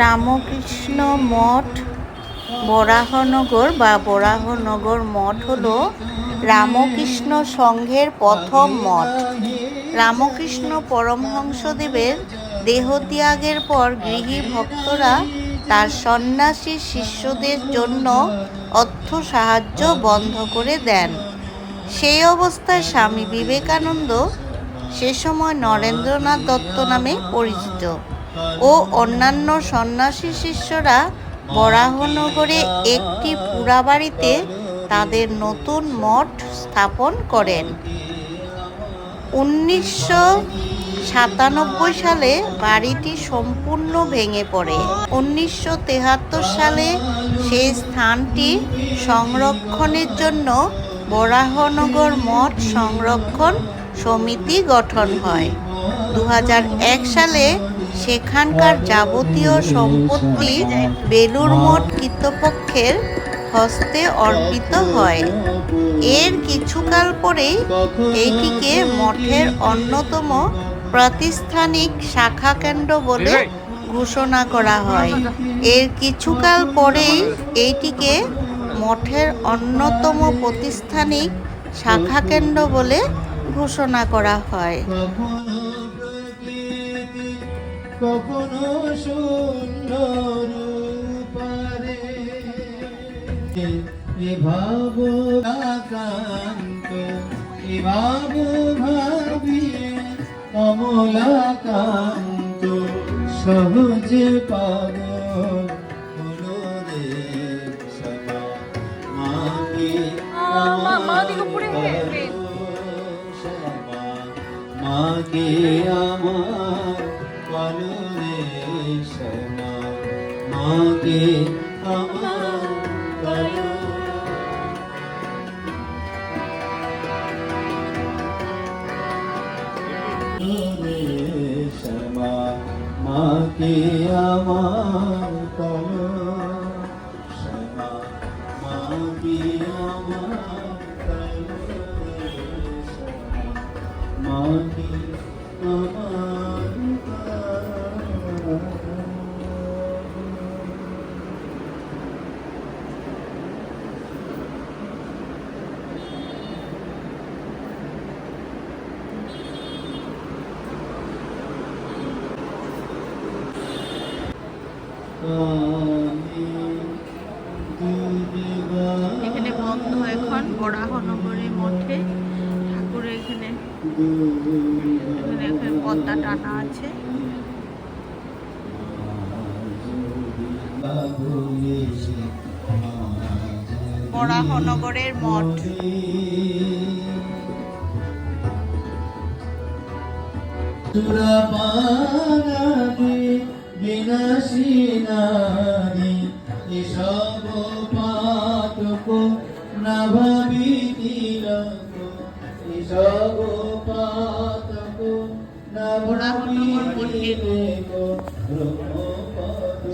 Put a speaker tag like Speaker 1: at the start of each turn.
Speaker 1: রামকৃষ্ণ মঠ বরাহনগর বা বরাহনগর মঠ হলো রামকৃষ্ণ সংঘের প্রথম মঠ। রামকৃষ্ণ পরমহংসদেবের দেহত্যাগের পর গৃহী ভক্তরা তার সন্ন্যাসী শিষ্যদের জন্য অর্থ সাহায্য বন্ধ করে দেন। সেই অবস্থায় স্বামী বিবেকানন্দ সে সময় নরেন্দ্রনাথ দত্ত নামে পরিচিত। ও অন্যান্য সন্ন্যাসী শিষ্যরা বরাহনগরে একটি পুরাবাড়িতে তাদের নতুন মঠ স্থাপন করেন। উনিশশো সাতানব্বই সালে বাড়িটি সম্পূর্ণ ভেঙে পড়ে। উনিশশো তেহাত্তর সালে সেই স্থানটি সংরক্ষণের জন্য বরাহনগর মঠ সংরক্ষণ সমিতি গঠন হয়। দু হাজার এক সালে সেখানকার যাবতীয় সম্পত্তি বেলুর মঠ কৃতপক্ষের হস্তে অর্পিত হয়। এর কিছুকাল পরেই এইটিকে মঠের অন্যতম প্রাতিষ্ঠানিক শাখা কেন্দ্র বলে ঘোষণা করা হয়। এর কিছুকাল পরেই এইটিকে মঠের অন্যতম প্রতিষ্ঠানিক শাখা কেন্দ্র বলে ঘোষণা করা হয়।
Speaker 2: কখনো সুন্দর রূপারে। এভাব আকান্ত এভাব ভাবি কমলাকান্ত সহজে
Speaker 3: হে।
Speaker 2: মাকে আমার কলরে সমা মাকে আমার সমা মাকে আমার কলরে সমা মাকে আমার কলরে সমা মাকে আমার
Speaker 1: এখানে বন্ধ এখন বরাহনগরের মঠে। ঠাকুরের এখানে এখানে এখানে পদ্মা টানা আছে। বরাহনগরের মঠ।
Speaker 2: সুরপানাদি বিনাশী নারী এসব পাতক না ভাবিতি লোক এসব পাতক না
Speaker 1: বরাহনগর
Speaker 2: ভাবিতি
Speaker 1: পল্লী।
Speaker 2: লোক ব্রহ্মপদ